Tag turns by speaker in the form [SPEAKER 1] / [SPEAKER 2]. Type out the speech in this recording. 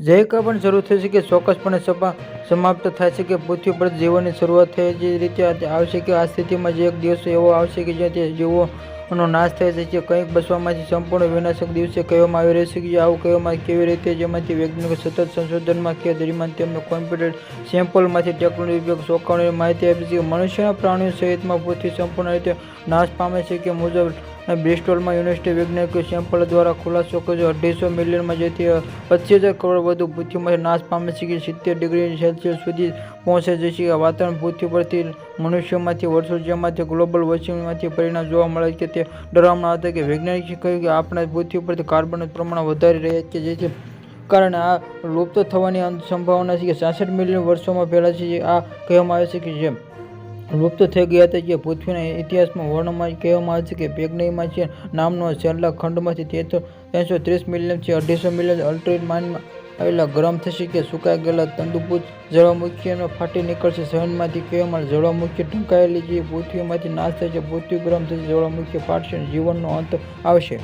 [SPEAKER 1] જયકા પણ શરૂ થઈ છે કે ચોક્કસપણે સપા સમાપ્ત થાય છે કે પૃથ્વી પર જીવનની શરૂઆત થઈ જે રીતે આવશે કે આ સ્થિતિમાં જે એક દિવસ એવો આવશે કે જ્યાં તે જીવોનો નાશ થાય છે જે કંઈક બસવામાંથી સંપૂર્ણ વિનાશક દિવસે કહેવામાં આવી રહ્યું છે કે આવું કહેવામાં કેવી રીતે જેમાંથી વૈજ્ઞાનિકો સતત સંશોધનમાં કે દરમિયાન તેમનું કોમ્પ્યુટર સેમ્પલમાંથી ટેકનોલોજી ઉપયોગ ચોંકાવવાની માહિતી આપી છે મનુષ્યના પ્રાણીઓ સહિતમાં પૃથ્વી સંપૂર્ણ રીતે નાશ પામે છે કે મુજબ બ્રિસ્ટોલમાં યુનિવર્સિટી વૈજ્ઞાનિકો સેમ્પલ દ્વારા ખુલાસો કર્યો. અઢીસો મિલિયનમાં જેથી પચીસ હજાર કરોડ વધુ પૃથ્વીમાંથી નાશ પામે છે કે સિત્તેર ડિગ્રી સેલ્સિયસ સુધી પહોંચે છે કે વાતાવરણ પૃથ્વી પરથી મનુષ્યમાંથી વર્ષો જેમાંથી ગ્લોબલ વોર્મિંગમાંથી પરિણામ જોવા મળે છે તે ડરામણા હતા કે વૈજ્ઞાનિકે કહ્યું કે આપણે પૃથ્વી પરથી કાર્બનનું પ્રમાણ વધારી રહ્યા છે જેથી કારણે આ લુપ્ત થવાની સંભાવના છે કે છાસઠ મિલિયન વર્ષોમાં પહેલાં છે આ કહેવામાં આવે છે કે જેમ લુપ્ત થઈ ગયા હતા જે પૃથ્વીના ઇતિહાસમાં વર્ણમાં કહેવામાં આવે છે કે છે નામનો છેલ્લા ખંડમાંથી તેરસો ત્રણસો ત્રીસ મિલિયન છે અઢીસો મિલિયન અલ્ટ્રેટમાનમાં આવેલા ગરમ થશે કે સુકાઈ ગયેલા તંદુપૂત જ્વાળામુખીઓ ફાટી નીકળશે. શહેરમાંથી કહેવામાં જ્વાળામુખી ઢંકાયેલી જે પૃથ્વીમાંથી નાશ છે પૃથ્વી ગરમ થશે જ્વાળામુખી ફાટશે જીવનનો અંત આવશે.